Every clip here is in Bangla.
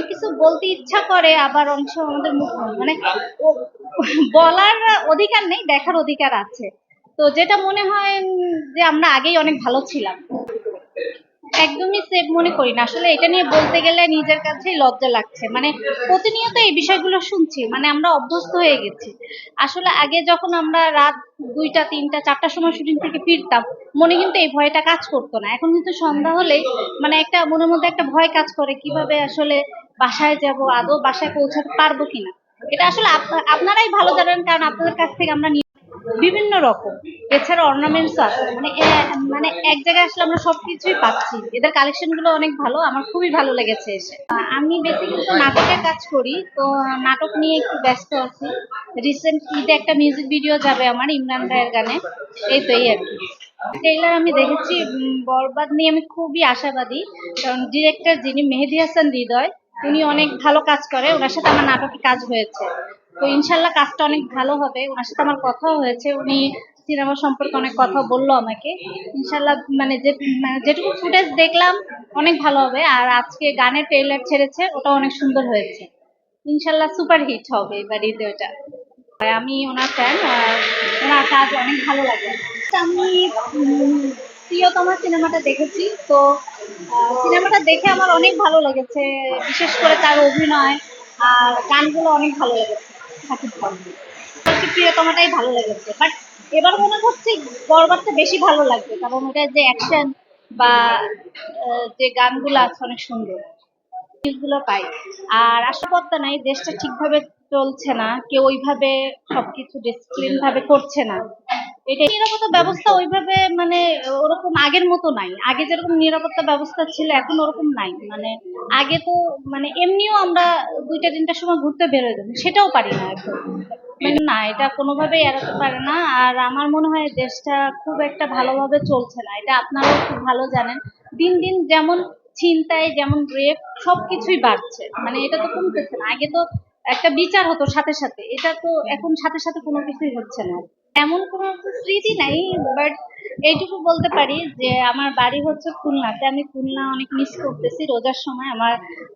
অনেক কিছু বলতে ইচ্ছা করে, আবার সময় আমাদের মুখ মানে বলার অধিকার নেই, দেখার অধিকার আছে। তো যেটা মনে হয় যে আমরা আগেই অনেক ভালো ছিলাম। একদমই সেভ মনে করি না। আসলে এটা নিয়ে বলতে গেলে নিজের কাছেই লজ্জা লাগছে। মানে প্রতিনিয়ত এই বিষয়গুলো শুনছি মানে আমরা অভ্যস্ত হয়ে গেছি। আসলে আগে যখন আমরা রাত দুইটা, তিনটা চারটার সময় শুটিং থেকে ফিরতাম, মনে কিন্তু এই ভয়টা কাজ করতো না। এখন কিন্তু সন্ধ্যা হলেই মানে একটা মনের মধ্যে একটা ভয় কাজ করে, কীভাবে আসলে বাসায় যাব, আদৌ বাসায় পৌঁছাতে পারব কিনা? এটা আসলে আপনারাই ভালো জানেন, কারণ আপনাদের কাছ থেকে আমরা বিভিন্ন রকম। এছাড়া অর্নামেন্টস আছে। মানে মানে এক জায়গায় আসলে আমরা সবকিছুই পাচ্ছি। এদের কালেকশনগুলো অনেক ভালো, আমার খুবই ভালো লেগেছে এসে। আমি বেসিক্যালি তো নাটকের কাজ করি, তো নাটক নিয়ে একটু ব্যস্ত আছি। রিসেন্ট ঈদে একটা মিউজিক ভিডিও যাবে আমার, ইমরান ভাইয়ের গানে। এই তো, এই আর কি। ট্রেলার আমি দেখেছি বরবাদ নিয়ে আমি খুবই আশাবাদী, কারণ ডিরেক্টর যিনি মেহেদি হাসান হৃদয় উনি অনেক ভালো কাজ করে ওনার সাথে আমার নাটকে কাজ হয়েছে। তো ইনশাল্লাহ কাজটা অনেক ভালো হবে ওনার সাথে আমার কথাও হয়েছে উনি সিনেমা সম্পর্কে অনেক কথা বলল আমাকে। ইনশাল্লাহ মানে যে মানে যেটুকু ফুটেজ দেখলাম অনেক ভালো হবে আর আজকে গানের ট্রেলার ছেড়েছে ওটা অনেক সুন্দর হয়েছে। ইনশাল্লাহ সুপার হিট হবে এবার ঈদে ওটা আমি ওনার ফ্যান ওনার কাজ অনেক ভালো লাগে। আমি উম, প্রিয়তমা সিনেমাটা দেখেছি তো সিনেমাটা দেখে আমার অনেক ভালো লেগেছে, বিশেষ করে তার অভিনয় আর গানগুলো অনেক ভালো লেগেছে শাকিব খান। প্রিয়তমাটাই ভালো লেগেছে বাট এবার মনে হচ্ছে বরবাদটা বেশি ভালো লাগবে, কারণ ওটার যে অ্যাকশন বা যে গানগুলো আছে অনেক সুন্দর। গুলো পাই। আর আশা আশাপত্তা নাই, দেশটা ঠিকভাবে চলছে না, কেউ ওইভাবে সবকিছু ডিসিপ্লিন ভাবে করছে না। এটা নিরাপত্তা ব্যবস্থা ওইভাবে মানে ওরকম আগের মতো নাই। আগে যেরকম নিরাপত্তা ব্যবস্থা ছিল এখন ওরকম নাই। মানে আগে তো মানে এমনিও আমরা দুইটা তিনটার সময় ঘুরতে বেরোয় যাব সেটাও পারি না এখন মানে না এটা কোনোভাবেই এড়াতে পারে না। আর আমার মনে হয় দেশটা খুব একটা ভালোভাবে চলছে না। এটা আপনারাও খুব ভালো জানেন। দিন দিন যেমন ছিনতাই যেমন রেপ সবকিছুই বাড়ছে। মানে এটা তো কমতেছে না। আগে তো একটা বিচার হতো সাথে সাথে। এটা তো এখন সাথে সাথে কোনো কিছুই হচ্ছে না। এমন কোনো স্মৃতি নাই বাট এইটুকু বলতে পারি যে আমার বাড়ি হচ্ছে খুলনাতে। আমি খুলনা অনেক মিস করতেছি। রোজার সময় আমার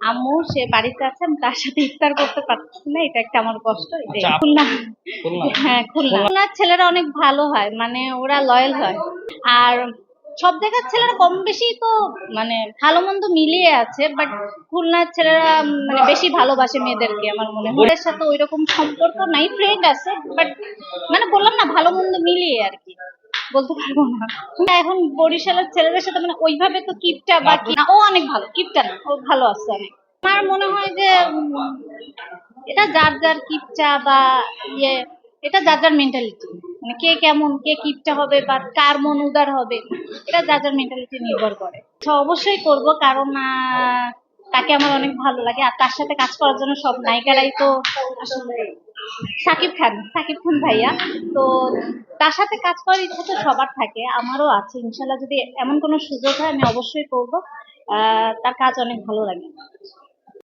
আম্মু সে বাড়িতে আছে আমি তার সাথে ইফতার করতে পারতেছি না। এটা একটা আমার কষ্ট এটাই। আচ্ছা, খুলনা? হ্যাঁ খুলনা। খুলনার ছেলেরা অনেক ভালো হয় মানে ওরা লয়াল হয়। আর সব জায়গার ছেলেরা কম বেশি তো মানে ভালো মন্দ মিলিয়ে আছে বাট খুলনার ছেলেরা মানে বেশি ভালোবাসে মেয়েদেরকে আমার মনে হয়। ওদের সাথে ওই রকম সম্পর্ক নাই ফ্রেন্ড আছে বাট মানে ভালো মন্দ মিলিয়ে আর কি। বলতে পারব না। এখন বরিশালের ছেলেদের সাথে মানে ওইভাবে তো কিপটা বা কি- না, ও অনেক ভালো, কিপটা না, ও ভালো আছে অনেক। আমার মনে হয় যে এটা যার যার কিপটা বা ইয়ে এটা যার যার মেন্টালিটি মানে কে কেমন, কে কিপটা হবে বা কার মন উদার হবে, এটা যার যার মেন্টালিটি নির্ভর করে। অবশ্যই করব, কারণ তাকে আমার অনেক ভালো লাগে। আর তার সাথে কাজ করার জন্য সব নায়িকারাই তো আসলে সাকিব খান সাকিব খান ভাইয়া। তো তার সাথে কাজ করার ইচ্ছা তো সবার থাকে, আমারও আছে। ইনশাল্লাহ যদি এমন কোনো সুযোগ হয়, আমি অবশ্যই করব। তার কাজ অনেক ভালো লাগে।